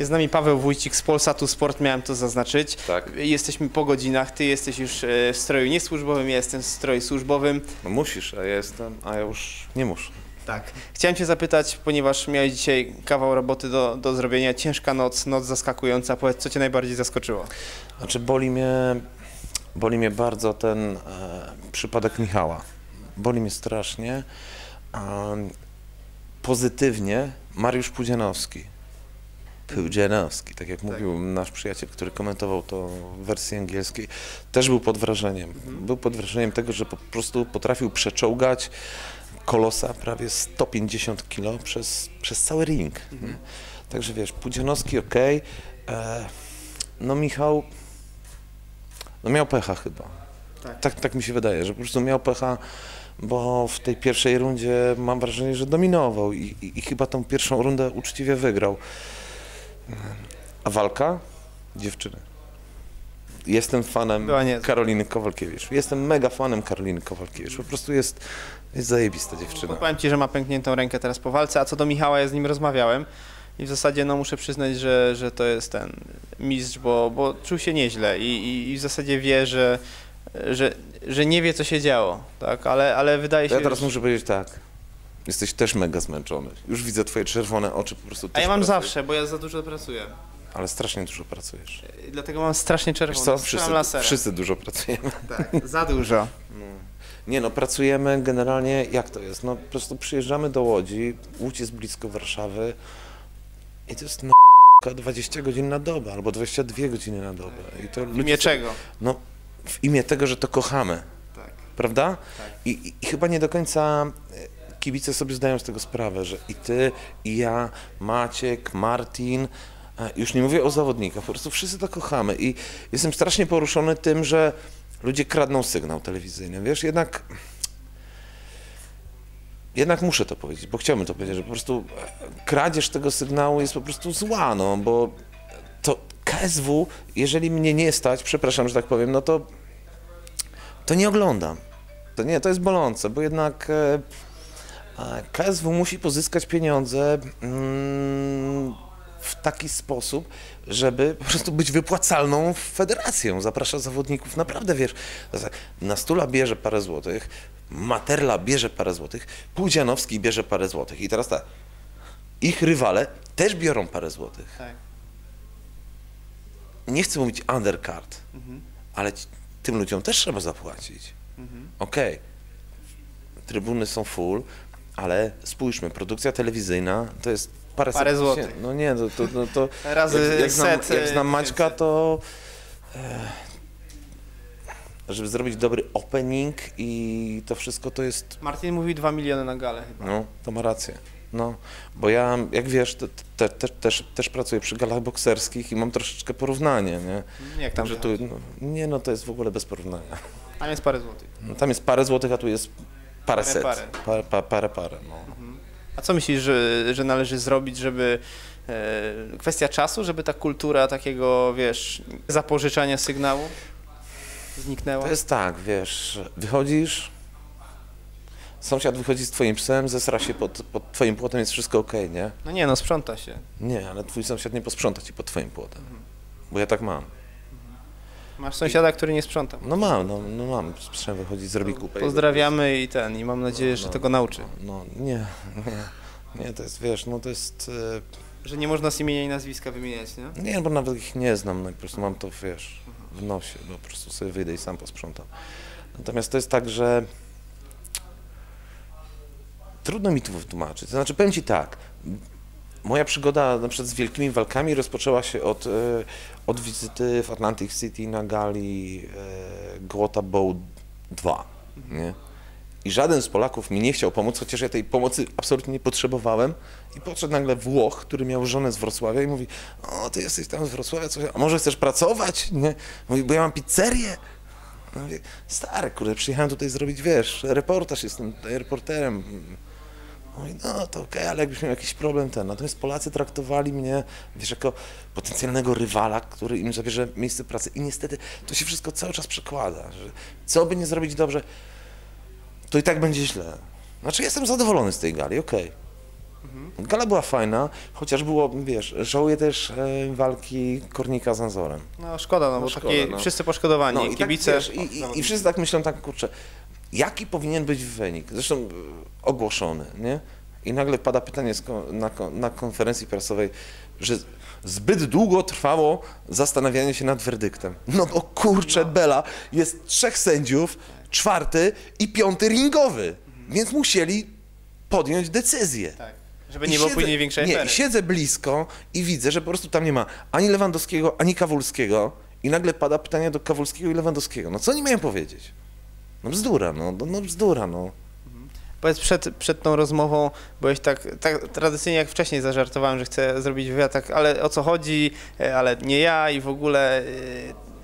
Jest z nami Paweł Wójcik z Polsatu Sport, miałem to zaznaczyć. Tak. Jesteśmy po godzinach, ty jesteś już e, w stroju niesłużbowym, ja jestem w stroju służbowym. No musisz, a ja jestem, a ja już nie muszę. Tak. Chciałem cię zapytać, ponieważ miałeś dzisiaj kawał roboty do, do zrobienia, ciężka noc, noc zaskakująca, powiedz, co cię najbardziej zaskoczyło? Znaczy boli mnie, boli mnie bardzo ten e, przypadek Michała. Boli mnie strasznie. A pozytywnie Mariusz Pudzianowski. Pudzianowski, tak jak mówił nasz przyjaciel, który komentował to w wersji angielskiej, też był pod wrażeniem. Był pod wrażeniem tego, że po prostu potrafił przeczołgać kolosa prawie 150 kg przez, przez cały ring. nie? Także wiesz, Pudzianowski ok, e, no Michał, no miał pecha chyba. Tak. Tak, tak mi się wydaje, że po prostu miał pecha, bo w tej pierwszej rundzie mam wrażenie, że dominował i, i, i chyba tą pierwszą rundę uczciwie wygrał. A walka? Dziewczyny. Jestem fanem. Karoliny Kowalkiewicz. Jestem mega fanem Karoliny Kowalkiewicz. Po prostu jest, jest zajebista dziewczyna. Powiem ci, że ma pękniętą rękę teraz po walce, a co do Michała, ja z nim rozmawiałem i w zasadzie no muszę przyznać, że, że to jest ten mistrz, bo, bo czuł się nieźle i, i, i w zasadzie wie, że, że, że nie wie, co się działo, tak, ale, ale wydaje się, ja teraz muszę powiedzieć tak. Jesteś też mega zmęczony. Już widzę twoje czerwone oczy po prostu. A ja mam zawsze, bo ja za dużo pracuję. Ale strasznie dużo pracujesz. I Dlatego mam strasznie czerwone. co? Wszyscy, laserem. wszyscy dużo pracujemy. Tak, za dużo. Nie no, pracujemy generalnie, jak to jest? No po prostu przyjeżdżamy do Łodzi, Łódź jest blisko Warszawy i to jest na 20 godzin na dobę albo 22 godziny na dobę. I to W imię czego? No, w imię tego, że to kochamy, Tak. prawda? Tak. I, i, I chyba nie do końca e, kibice sobie zdają z tego sprawę, że i ty, i ja, Maciek, Martin, e, już nie mówię o zawodnikach, po prostu wszyscy to kochamy i jestem strasznie poruszony tym, że ludzie kradną sygnał telewizyjny, wiesz, jednak jednak muszę to powiedzieć, bo chciałbym to powiedzieć, że po prostu e, kradzież tego sygnału jest po prostu zła, no, bo to KSW, jeżeli mnie nie stać, przepraszam, że tak powiem, no to to nie oglądam. To nie, to jest bolące, bo jednak e, KSW musi pozyskać pieniądze mm, w taki sposób, żeby po prostu być wypłacalną federacją. Zaprasza zawodników, naprawdę wiesz, Nastula bierze parę złotych, Materla bierze parę złotych, Pudzianowski bierze parę złotych. I teraz tak, ich rywale też biorą parę złotych. Tak. Nie chcę mówić undercard, Mhm. ale tym ludziom też trzeba zapłacić. Mhm. Okej, trybuny są full, ale spójrzmy, produkcja telewizyjna to jest parę, Parę złotych. No nie, to, to, to Razy jak, jak, znam, set, jak e, znam Maćka, więcej. to e, żeby zrobić dobry opening i to wszystko to jest, Martin mówił 2 miliony na galę chyba. no, to ma rację. No, bo ja, jak wiesz, te, te, te, też, też pracuję przy galach bokserskich i mam troszeczkę porównanie, nie? Jak tam Także tu, no, nie, no to jest w ogóle bez porównania. Tam jest parę złotych. No, tam jest parę złotych, a tu jest parę, Parę, parę. Parę, parę, parę, no. A co myślisz, że, że należy zrobić, żeby e, kwestia czasu, żeby ta kultura takiego, wiesz, zapożyczania sygnału zniknęła? To jest tak, wiesz, wychodzisz, sąsiad wychodzi z twoim psem, zesra się pod, pod twoim płotem, jest wszystko okej, nie? No nie, no sprząta się. Nie, ale twój sąsiad nie posprząta ci pod twoim płotem, bo ja tak mam. Masz sąsiada, który nie sprząta. No mam, no, no mam, z psem wychodzić, zrobi kupę. Pozdrawiamy i ten, i mam nadzieję, że No, tego nauczy. No, no nie, nie, nie, to jest, wiesz, no to jest, Że nie można z imienia i nazwiska wymieniać, nie? e, nie, bo nawet ich nie znam, no i po prostu mam to, wiesz, w nosie, bo po prostu sobie wyjdę i sam posprzątam. Natomiast to jest tak, że trudno mi tu wytłumaczyć. To znaczy, powiem Ci tak, moja przygoda na przykład z wielkimi walkami rozpoczęła się od, e, od wizyty w Atlantic City na gali e, Głota Bow 2, nie? I żaden z Polaków mi nie chciał pomóc, chociaż ja tej pomocy absolutnie nie potrzebowałem. I podszedł nagle Włoch, który miał żonę z Wrocławia i mówi, o, ty jesteś tam z Wrocławia, coś, a może chcesz pracować? Nie? Mówi, bo ja mam pizzerię. Ja stary, kurde, przyjechałem tutaj zrobić, wiesz, reportaż, jestem reporterem. Mówi, no to okej, ale jakbyś miał jakiś problem ten. Natomiast Polacy traktowali mnie, wiesz, jako potencjalnego rywala, który im zabierze miejsce pracy. I niestety to się wszystko cały czas przekłada, że co by nie zrobić dobrze, to i tak będzie źle. Znaczy jestem zadowolony z tej gali, okej. Gala była fajna, chociaż było, wiesz, żałuję też e, walki Kornika z Anzorem. No szkoda, no, No bo szkoda, no. wszyscy poszkodowani, No i kibice. tak, wiesz, i, i, I wszyscy tak myślą, tak kurczę, jaki powinien być wynik? Zresztą e, ogłoszony, nie? I nagle pada pytanie na, ko- na konferencji prasowej, że zbyt długo trwało zastanawianie się nad werdyktem. No bo kurczę, Bela, jest trzech sędziów, czwarty i piąty ringowy, więc musieli podjąć decyzję. Tak. Żeby I nie było siedzę- później większej Nie, afery. siedzę blisko i widzę, że po prostu tam nie ma ani Lewandowskiego, ani Kawulskiego i nagle pada pytanie do Kawulskiego i Lewandowskiego. No co oni mają powiedzieć? No bzdura, no, no, no bzdura, no. Powiedz przed, przed tą rozmową, byłeś tak, tak tradycyjnie jak wcześniej zażartowałem, że chcę zrobić wywiad, tak, ale o co chodzi, e, ale nie ja i w ogóle e,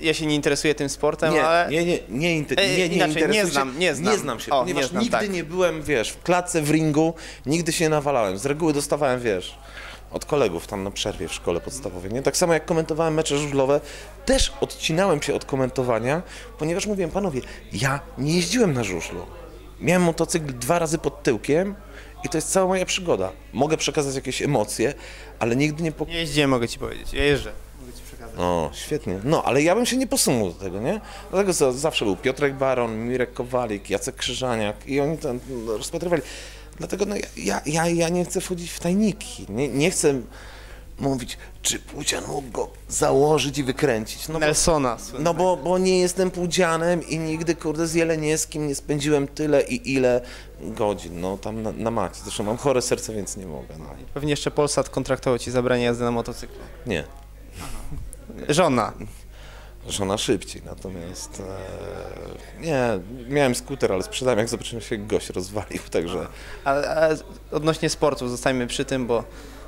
ja się nie interesuję tym sportem, Nie, ale nie, nie, nie, inter- E, nie, nie, inaczej, nie interesuj znam, się, nie znam. nie znam się, O, ponieważ nie znam, nigdy tak. nie byłem, wiesz, w klatce, w ringu, nigdy się nie nawalałem. Z reguły dostawałem, wiesz, od kolegów tam na przerwie w szkole podstawowej, nie? Tak samo jak komentowałem mecze żużlowe, też odcinałem się od komentowania, ponieważ mówiłem, panowie, ja nie jeździłem na żużlu. Miałem motocykl dwa razy pod tyłkiem i to jest cała moja przygoda. Mogę przekazać jakieś emocje, ale nigdy nie... Po... nie jeździłem, mogę ci powiedzieć, ja jeżdżę. Mogę ci przekazać. O, świetnie. No, ale ja bym się nie posunął do tego, nie? Dlatego za- zawsze był Piotrek Baron, Mirek Kowalik, Jacek Krzyżaniak i oni to no, rozpatrywali. Dlatego no, ja- ja, ja, nie chcę wchodzić w tajniki. Nie, nie chcę mówić, czy Pudzian mógł go założyć i wykręcić. No bo, Nelsona. słynnego. no bo, bo nie jestem Pudzianem i nigdy, kurde, z Jeleniewskim nie spędziłem tyle i ile godzin, no tam na, na maksie. Zresztą mam chore serce, więc nie mogę. No. Pewnie jeszcze Polsat kontraktował ci zabranie jazdy na motocyklu. Nie. Żona. Żona szybciej, natomiast e, nie, miałem skuter, ale sprzedałem jak zobaczyłem się gość rozwalił, także A, a odnośnie sportu, zostańmy przy tym, bo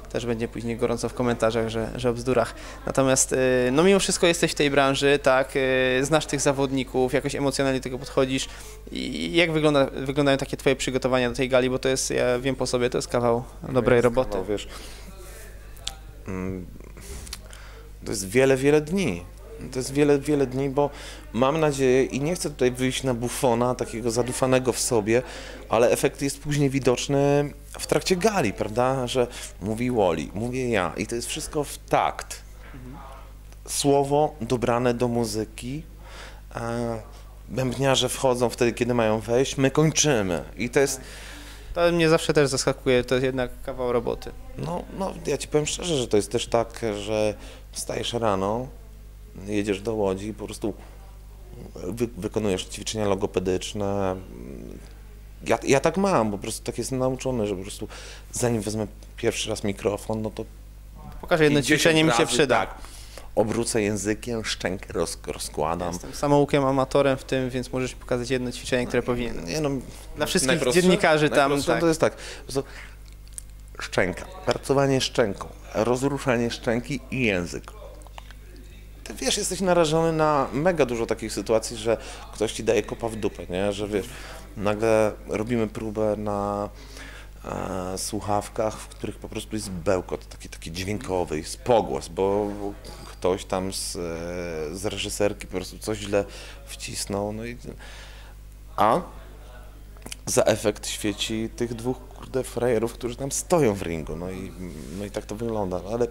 też będzie później gorąco w komentarzach, że, że o bzdurach. Natomiast, y, no mimo wszystko jesteś w tej branży, tak, y, znasz tych zawodników, jakoś emocjonalnie do tego podchodzisz. I jak wygląda, wyglądają takie twoje przygotowania do tej gali, bo to jest, ja wiem po sobie, to jest kawał dobrej roboty. No, wiesz, mm, to jest wiele, wiele dni. To jest wiele, wiele dni, bo mam nadzieję i nie chcę tutaj wyjść na bufona, takiego zadufanego w sobie, ale efekt jest później widoczny w trakcie gali, prawda? Że mówi Woli, mówię ja i to jest wszystko w takt. Słowo dobrane do muzyki, bębniarze wchodzą wtedy, kiedy mają wejść, my kończymy i to jest To mnie zawsze też zaskakuje, to jest jednak kawał roboty. No, no, ja ci powiem szczerze, że to jest też tak, że wstajesz rano, jedziesz do Łodzi i po prostu wy, wykonujesz ćwiczenia logopedyczne. Ja, ja tak mam, po prostu tak jestem nauczony, że po prostu zanim wezmę pierwszy raz mikrofon, no to Pokażę jedno 50 ćwiczenie, mi się przyda. Tak, obrócę językiem, szczękę roz, rozkładam. Jestem samoukiem, amatorem w tym, więc możesz pokazać jedno ćwiczenie, które powinienem. Nie, no, Dla wszystkich dziennikarzy tam, tak. To jest tak, szczęka, pracowanie szczęką, rozruszanie szczęki i język. Ty wiesz, jesteś narażony na mega dużo takich sytuacji, że ktoś ci daje kopa w dupę, nie? Że wiesz, nagle robimy próbę na e, słuchawkach, w których po prostu jest bełkot, taki, taki dźwiękowy, jest pogłos, bo ktoś tam z, e, z reżyserki po prostu coś źle wcisnął, no i... A za efekt świeci tych dwóch kurde frajerów, którzy tam stoją w ringu. No i, no i tak to wygląda. Ale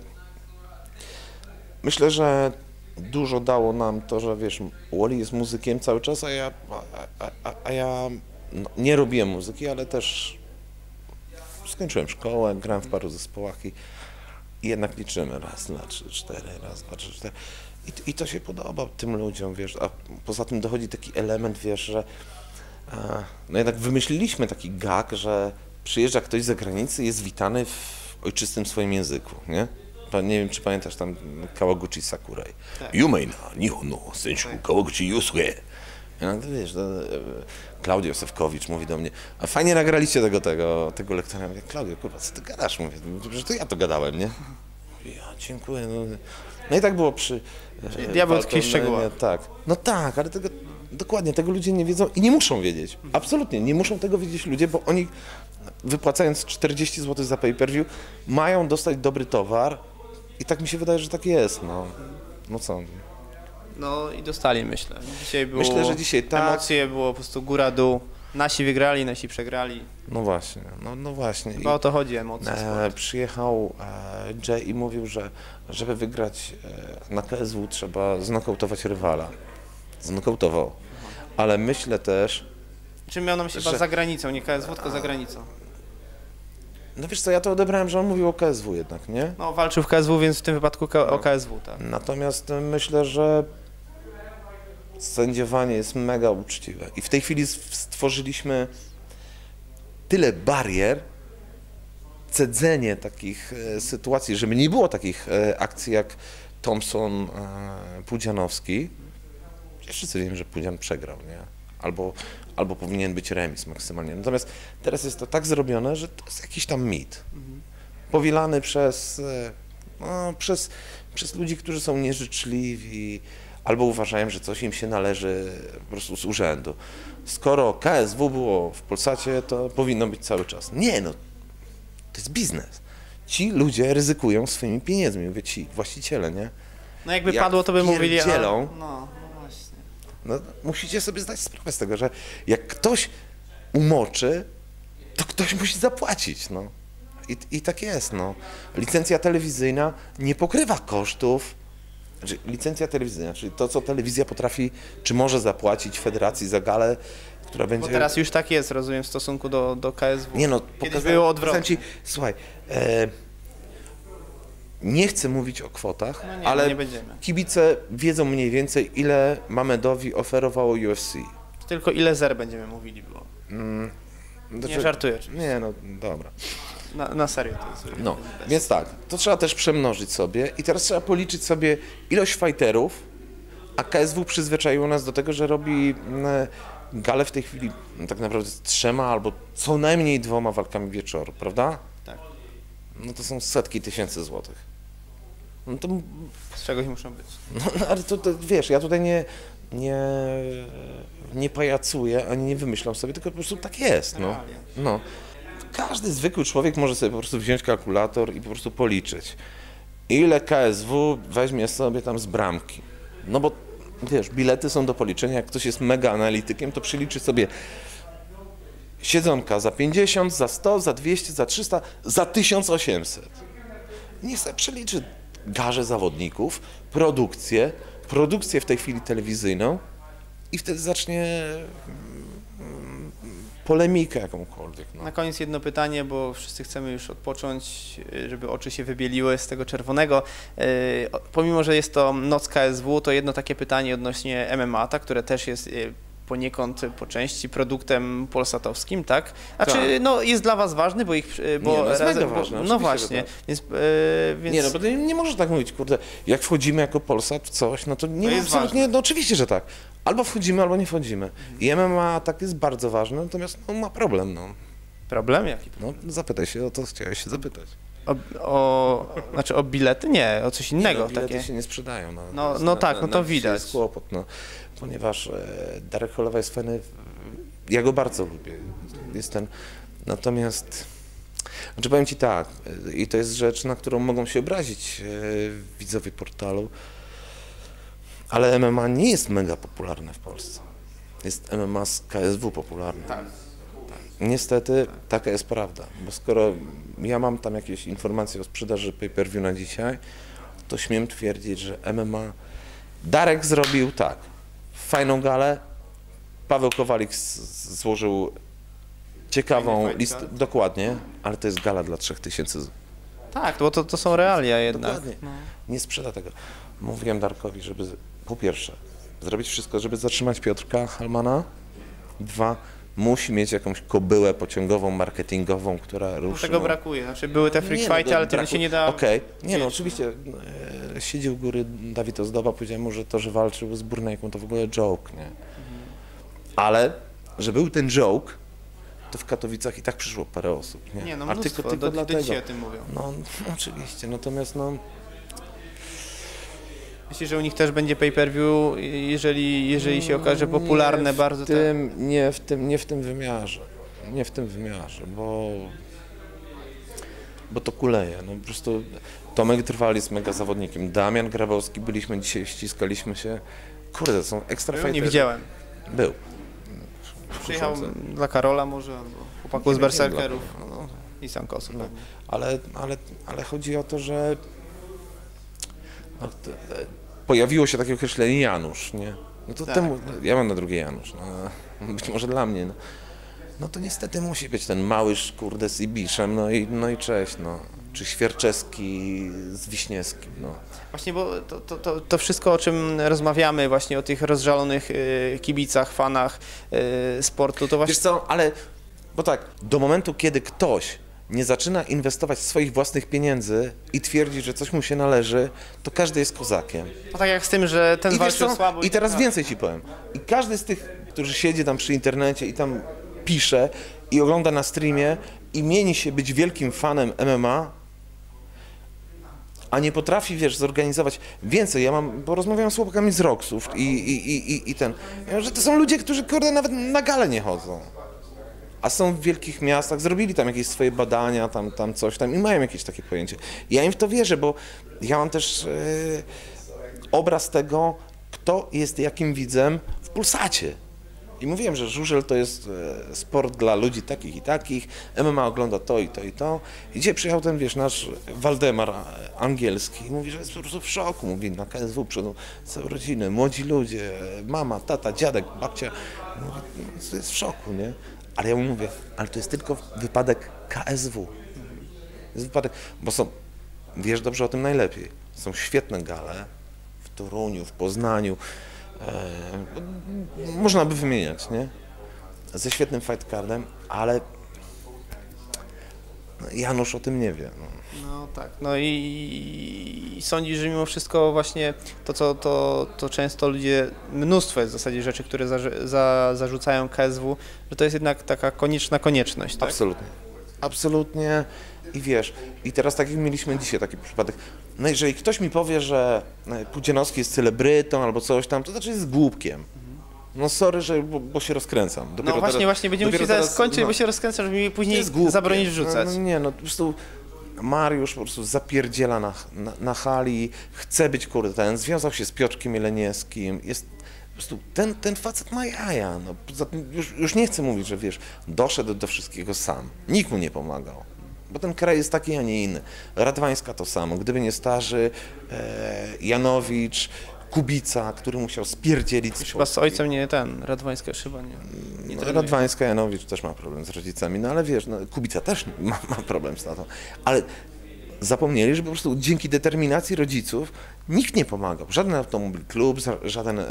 myślę, że dużo dało nam to, że wiesz, Wally jest muzykiem cały czas, a ja, a, a, a, ja no, nie robiłem muzyki, ale też skończyłem szkołę, grałem w paru zespołach i, i jednak liczymy raz, dwa, trzy, cztery, raz, dwa, trzy, cztery. I, I to się podoba tym ludziom, wiesz, a poza tym dochodzi taki element, wiesz, że a, No jednak wymyśliliśmy taki gag, że przyjeżdża ktoś z zagranicy i jest witany w ojczystym swoim języku, nie? Nie wiem, czy pamiętasz tam Kawaguchi Sakurai. Tak. Yumei na Nihon no senshu Kawaguchi Yusue. I nagle wiesz, no, e, Klaudio Sewkowicz mówi do mnie, a fajnie nagraliście tego, tego, tego lektora. Ja mówię, Klaudio, kurwa, co ty gadasz? Mówię, "No, przecież to ja to gadałem, nie? Ja, dziękuję. No, no i tak było przy... Czyli e, w Falconie, szczegółach. Tak. No tak, ale tego, dokładnie, tego ludzie nie wiedzą i nie muszą wiedzieć. Absolutnie, nie muszą tego wiedzieć ludzie, bo oni wypłacając 40 zł za pay-per-view mają dostać dobry towar i tak mi się wydaje, że tak jest, no. No co? No i dostali, myślę. Dzisiaj było Myślę, że dzisiaj tak. Emocje było po prostu góra-dół. Nasi wygrali, nasi przegrali. No właśnie, no, no właśnie. Chyba o to chodzi, emocje. E, przyjechał e, Jay i mówił, że żeby wygrać e, na KSW trzeba znokautować rywala. Znokautował. Ale myślę też, Czym miał na myśli chyba że- za granicą, nie KSW, tylko za granicą. No wiesz co, ja to odebrałem, że on mówił o KSW jednak, nie? No, walczył w KSW, więc w tym wypadku K- o KSW, tak. Natomiast e, myślę, że sędziowanie jest mega uczciwe. I w tej chwili stworzyliśmy tyle barier, cedzenie takich e, sytuacji, żeby nie było takich e, akcji jak Thompson, Pudzianowski. Przecież Wszyscy wiemy, że Pudzian przegrał, nie? Albo, albo powinien być remis maksymalnie. Natomiast teraz jest to tak zrobione, że to jest jakiś tam mit. Powielany przez, e, no, przez, przez ludzi, którzy są nieżyczliwi, albo uważają, że coś im się należy po prostu z urzędu. Skoro KSW było w Polsacie, to powinno być cały czas. Nie, no, to jest biznes. Ci ludzie ryzykują swoimi pieniędzmi, mówię ci, właściciele, nie? No jakby Jak padło, to by mówili... a- pierdzielą. No, no. No, musicie sobie zdać sprawę z tego, że jak ktoś umoczy, to ktoś musi zapłacić, no. I, I tak jest, no. Licencja telewizyjna nie pokrywa kosztów. Znaczy, licencja telewizyjna, czyli to, co telewizja potrafi, czy może zapłacić federacji za galę, która będzie... Bo teraz już tak jest, rozumiem, w stosunku do, do KSW. Nie no, pokazałem- było odwrotnie. Ci, słuchaj, e, nie chcę mówić o kwotach, No nie, ale nie będziemy. kibice wiedzą mniej więcej, ile Mamedowi oferowało UFC. Tylko ile zer będziemy mówili było. Nie Znaczy- żartuję oczywiście. Nie, no dobra. Na, na serio to jest. No, bez- więc tak, to trzeba też przemnożyć sobie i teraz trzeba policzyć sobie ilość fighterów, a KSW przyzwyczaiło nas do tego, że robi mm, galę w tej chwili no, tak naprawdę z trzema albo co najmniej dwoma walkami wieczoru, prawda? No to są setki tysięcy złotych. No to, Z czegoś muszą być. no, no, ale to, to wiesz, ja tutaj nie, nie, nie pajacuję, ani nie wymyślam sobie, tylko po prostu tak jest, no. No. Każdy zwykły człowiek może sobie po prostu wziąć kalkulator i po prostu policzyć, ile KSW weźmie sobie tam z bramki. No bo wiesz, bilety są do policzenia, jak ktoś jest mega analitykiem, to przyliczy sobie siedzonka za 50, za 100, za 200, za 300, za 1800. Niech sobie przeliczy garze zawodników, produkcję, produkcję w tej chwili telewizyjną i wtedy zacznie mm, polemikę jakąkolwiek. No. Na koniec jedno pytanie, bo wszyscy chcemy już odpocząć, żeby oczy się wybieliły z tego czerwonego. Y, Pomimo, że jest to noc KSW, to jedno takie pytanie odnośnie MMA, które też jest y, poniekąd po części produktem polsatowskim, tak? Znaczy, Tak. no jest dla was ważny, bo ich, y, bo Nie, no jest mega bo- ważny, no właśnie, tak. więc, y, więc Nie no, bo ty nie możesz tak mówić, kurde, jak wchodzimy jako Polsat w coś, no to nie To absolutnie, ważne. no oczywiście, że tak. Albo wchodzimy, albo nie wchodzimy. I MMA tak jest bardzo ważne, natomiast no, ma problem, no. problem jaki? no. Zapytaj się o to, chciałeś się zapytać. O, o, znaczy o bilety? Nie, o coś innego. no, bilety takie. się nie sprzedają. No, No- To jest no tak, no to widać. jest kłopot, no, ponieważ e, Darek Cholewa jest fajny, ja go bardzo lubię, jest ten, natomiast, znaczy powiem Ci tak, e, i to jest rzecz, na którą mogą się obrazić e, widzowie portalu, ale MMA nie jest mega popularne w Polsce. Jest MMA z KSW popularne. Tak. Niestety taka jest prawda, bo skoro ja mam tam jakieś informacje o sprzedaży pay-per-view na dzisiaj, to śmiem twierdzić, że MMA Darek zrobił tak, fajną galę, Paweł Kowalik złożył ciekawą listę, dokładnie, ale to jest gala dla 3000 z- Tak, bo to, to są realia jednak. Dokładnie. No. nie sprzeda tego. Mówiłem Darkowi, żeby po pierwsze zrobić wszystko, żeby zatrzymać Piotrka Halmana. Dwa, musi mieć jakąś kobyłę pociągową, marketingową, która ruszy. Tego no. brakuje. Znaczy były te freak Nie, no, fighty, ale tego się nie da. Okej, nie no, oczywiście e, siedzi u góry Dawid Ozdoba, powiedziałem mu, że to, że walczył z Burnejką, to w ogóle joke, nie? Ale, że był ten joke, to w Katowicach i tak przyszło parę osób, nie? Nie, no A mnóstwo, tylko, tylko do, dlatego. o tym mówią. No, oczywiście, natomiast no, Myślę, że u nich też będzie pay-per-view, jeżeli, jeżeli się okaże popularne nie bardzo. Tym, nie, w tym, nie w tym wymiarze. Nie w tym wymiarze, bo, bo to kuleje. No, po prostu Tomek Trwal jest mega zawodnikiem. Damian Grabowski, byliśmy dzisiaj, ściskaliśmy się. Kurde, są ekstra Nie fighterzy. widziałem. Był. Przyjechał dla Karola może, albo chłopaków z Nie nie Berserkerów no. i Sankosów. No. pewnie. ale, ale, ale chodzi o to, że no, pojawiło się takie określenie Janusz, nie? No to Tak. temu, ja mam na drugie Janusz, no, być może dla mnie, no. no to niestety musi być ten małyż, kurde, z Ibiszem, no i, no i cześć, no. Czy Świerczewski z Wiśniewskim, no. Właśnie, bo to, to, to, to wszystko, o czym rozmawiamy, właśnie o tych rozżalonych y, kibicach, fanach y, sportu, to właśnie Wiesz co, ale, bo tak, do momentu, kiedy ktoś nie zaczyna inwestować swoich własnych pieniędzy i twierdzi, że coś mu się należy, to każdy jest kozakiem. to tak jak z tym, że ten I, walczył słabo. I tak teraz dalej. więcej ci powiem. I każdy z tych, którzy siedzi tam przy internecie i tam pisze i ogląda na streamie i mieni się być wielkim fanem MMA, a nie potrafi, wiesz, zorganizować więcej. Ja mam, bo rozmawiam z chłopakami z Roxów i, i, i, i, i ten. Że to są ludzie, którzy kurde nawet na galę nie chodzą. A są w wielkich miastach, zrobili tam jakieś swoje badania, tam, tam coś tam i mają jakieś takie pojęcie. Ja im w to wierzę, bo ja mam też e, obraz tego, kto jest jakim widzem w Pulsacie. I mówiłem, że żużel to jest e, sport dla ludzi takich i takich, MMA ogląda to i to i to. I dzisiaj przyjechał ten, wiesz, nasz Waldemar e, angielski i mówi, że jest po prostu w szoku. Mówi, na KSW przychodzą całe rodziny, młodzi ludzie, mama, tata, dziadek, babcia. Mówi, no, jest w szoku, nie? Ale ja mu mówię, ale to jest tylko wypadek KSW. Jest wypadek, bo są, wiesz dobrze o tym najlepiej, są świetne gale w Toruniu, w Poznaniu, e, można by wymieniać, nie? Ze świetnym fight cardem, ale Janusz o tym nie wie. No. No tak, no i, i sądzisz, że mimo wszystko właśnie to, co to, to często ludzie, mnóstwo jest w zasadzie rzeczy, które zarzy- za, zarzucają KSW, że to jest jednak taka konieczna konieczność, tak? Absolutnie. Absolutnie. I wiesz, i teraz tak jak mieliśmy dzisiaj taki przypadek, no jeżeli ktoś mi powie, że e, Pudzianowski jest celebrytą albo coś tam, to znaczy jest głupkiem. No sorry, że, bo, bo się rozkręcam. Dopiero No właśnie, teraz- właśnie, będziemy musieli zaraz skończyć, no. bo się rozkręcam, żeby mi później zabronić wrzucać. No, no nie, no po prostu Mariusz po prostu zapierdziela na, na, na hali, chce być kurde ten, związał się z Piotrkiem Jeleniewskim, jest po prostu ten, ten facet ma jaja, no, już, już nie chcę mówić, że wiesz, doszedł do wszystkiego sam, nikt mu nie pomagał. Bo ten kraj jest taki, a nie inny. Radwańska to samo. Gdyby nie starzy, e, Janowicz, Kubica, który musiał spierdzielić Chyba z ojcem nie ten, Radwańska chyba nie. nie no. Radwańska, Janowicz też ma problem z rodzicami, no ale wiesz, no, Kubica też ma, ma problem z tatą, ale zapomnieli, że po prostu dzięki determinacji rodziców nikt nie pomagał. Żaden automobil klub, żaden e,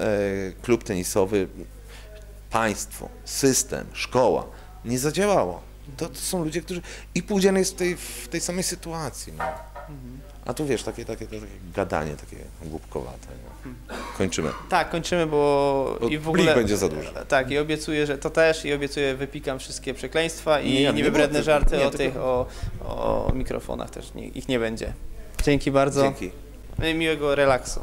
klub tenisowy, państwo, system, szkoła nie zadziałało. To, to są ludzie, którzy... I Pudzian jest w tej, w tej samej sytuacji. No. A tu wiesz, takie, takie, takie gadanie, takie głupkowate. No. Kończymy. Tak, kończymy, bo, Bo i w ogóle... będzie za duży. Tak, i obiecuję, że to też, i obiecuję, wypikam wszystkie przekleństwa i Nie, nie niewybredne było żarty tego. o Nie, tych, o, o mikrofonach też, nie, ich nie będzie. Dzięki bardzo. Dzięki. Miłego relaksu.